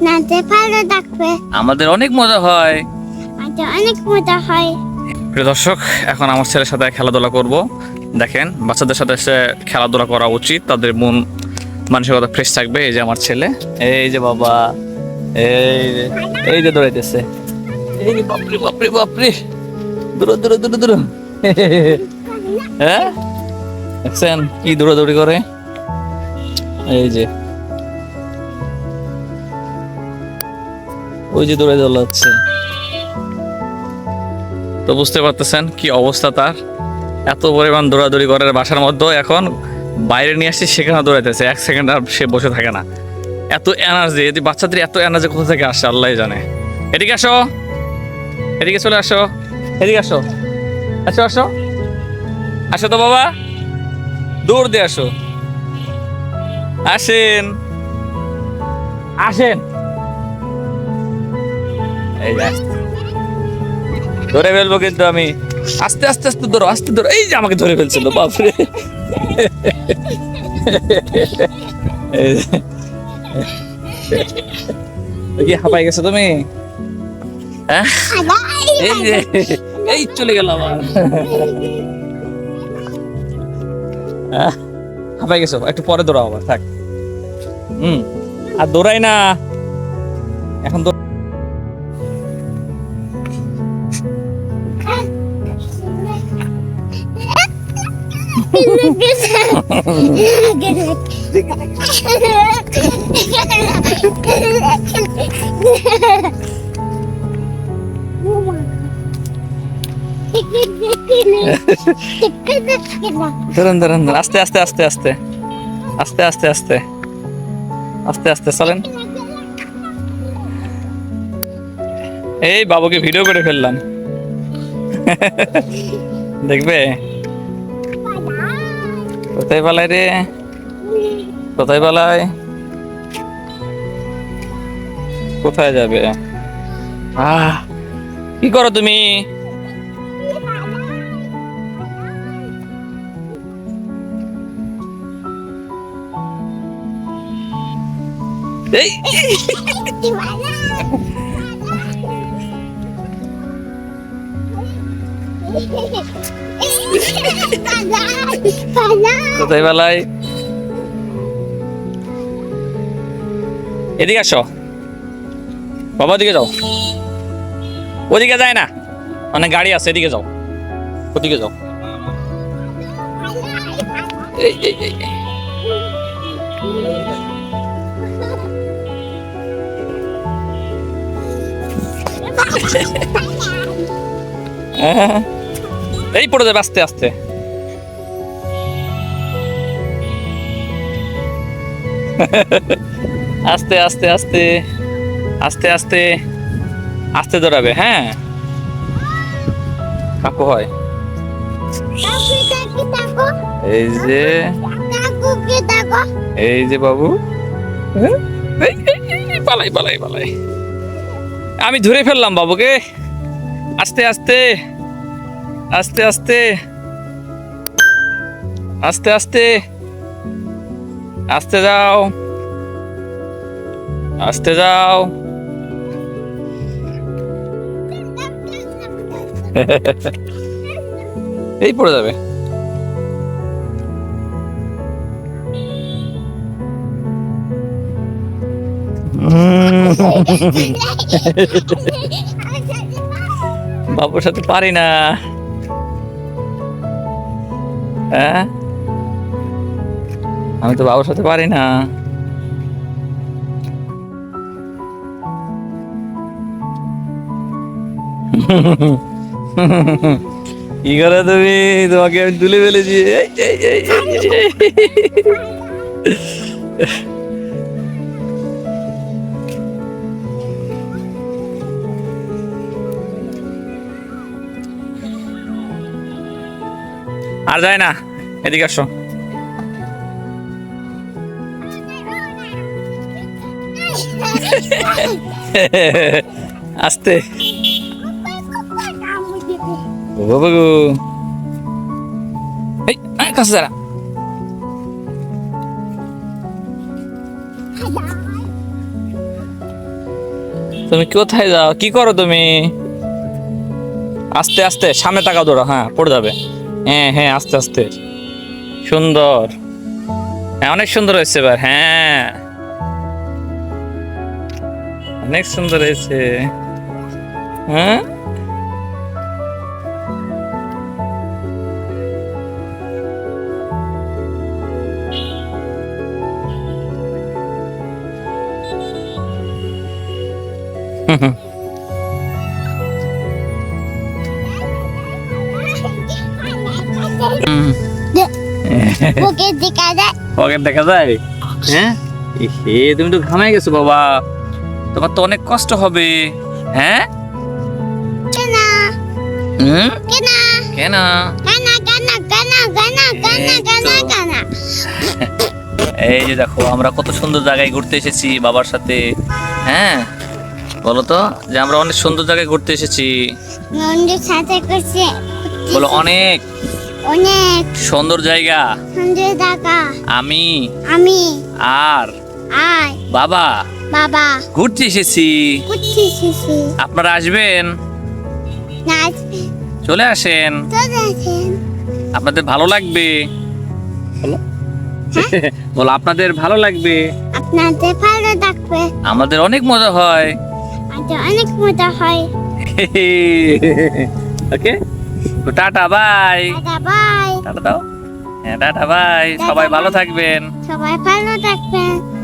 আপনাদের ভালো থাকবে। আমাদের অনেক মজা হয়। আমাদের অনেক মজা হয়। প্রিয় দর্শক এখন আমার ছেলের সাথে খেলাধুলা করব। দেখেন বাচ্চাদের সাথে সে খেলাধুলা করা উচিত। তাদের মন মানসিকতা ফ্রেশ থাকবে। এই যে আমার ছেলে। এই যে বাবা। এই যে এই যে দৌড়াইতেছে। এই বাপরে বাপরে বাপরে। দূর দূর দূর দূর। হ্যাঁ? দেখছেন কি দৌড়াদৌড়ি করে? এই যে। ওই যে দৌড়ে দৌড়াচ্ছে। তো বুঝতে পারতেছেন কি অবস্থা তার? এত পরিমাণ দৌড়াদৌড়ি করার বাসার মধ্যে, এখন বাইরে নিয়ে আসছে, সেখানে দৌড়াইতেছে, এক সেকেন্ড আর সে বসে থাকে না। এত এনার্জি এদি বাচ্চাদের এত এনার্জি কোথা থেকে আসে, আল্লাহ জানে। এদিকে আসো। এদিকে চলে আসো। এদিকে আসো। আসো আসো। আসো তো বাবা। দৌড় দিয়ে আসো। আসেন। আসেন। এই ধরে ফেলব কিন্তু আমি। আস্তে আস্তে আস্তে ধরো আস্তে ধরো। এই যে আমাকে ধরে ফেলছিল, বাপরে। কি হাঁপাই গেছো তুমি? হ্যাঁ? এই যে। এই চলে গেল আবার। হাঁপাই গেছো, একটু পরে দৌড়াও আবার, থাক। হুম। আর দৌড়াই না। এখন দৌড়- ধরুন ধরুন ধরুন। আস্তে আস্তে আস্তে আস্তে। আস্তে আস্তে আস্তে। আস্তে আস্তে, চলেন। এই বাবুকে ভিডিও করে ফেললাম। দেখবে? কোথায় পালাই রে? কোথায় পালাই? কোথায় যাবে? আহ কি করো তুমি? এই! কোথায় পালায় এদিকে আসো। বাবা ওদিকে যাও। ওদিকে যায় না। অনেক গাড়ি আছে এদিকে যাও। ওদিকে যাও। এই এই এই। এই। এই পড়ে যাবে আস্তে আস্তে। আস্তে আস্তে আস্তে আস্তে আস্তে আস্তে দৌড়াবে হ্যাঁ। কাকু হয়। এই যে। এই যে বাবু। হ্যাঁ? পালাই পালাই পালাই। আমি ধরে ফেললাম বাবুকে। আস্তে আস্তে। আস্তে আস্তে। আস্তে আস্তে। আস্তে যাও। আস্তে যাও। এই পড়ে যাবে। বাবুর সাথে পারি না। হ্যাঁ? আমি তো বাবুর সাথে পারি না। কি করে তুমি? তোমাকে আমি তুলে ফেলেছি। আর যায় না। এদিকে আসো। আস্তে। কাছে দাঁড়া। তুমি কোথায় যাও? কি করো তুমি? আস্তে আস্তে, সামনে টাকা দৌড়া হ্যাঁ পড়ে যাবে। হ্যাঁ হ্যাঁ আস্তে আস্তে। সুন্দর। হ্যাঁ অনেক সুন্দর হয়েছে এবার হ্যাঁ। অনেক সুন্দর হয়েছে। হ্যাঁ? হুম হুম। হুম। দেখা যায় পকেট দেখা যায়? হ্যাঁ? তুমি তো ঘামে গেছো বাবা। তোমার তো অনেক কষ্ট হবে। হ্যাঁ? কেন। হুম? কেন। কেন। কেন কেন কেন কেন কেন এই কেন এই যে দেখো আমরা কত সুন্দর জায়গায় ঘুরতে এসেছি বাবার সাথে। হ্যাঁ? বলো তো যে আমরা অনেক সুন্দর জায়গায় ঘুরতে এসেছি। নন্দের সাথে করছে। বলো অনেক। অনেক। সুন্দর জায়গা। সুন্দর টাকা আমি। আমি। আর। আয় বাবা। বাবা। ঘুরতে এসেছি। কুচি শিশি আপনারা আসবেন? নাচ চলে আসেন। চলেছেন আপনাদের ভালো লাগবে? বলো বলো আপনাদের ভালো লাগবে? আপনাদের ভালো থাকবে আমাদের অনেক মজা হয়। আজ অনেক মজা হয়। ওকে তো টাটা বাই। বাই। টাটা দাও। হ্যাঁ টাটা বাই। সবাই ভালো থাকবেন। সবাই ভালো থাকবেন।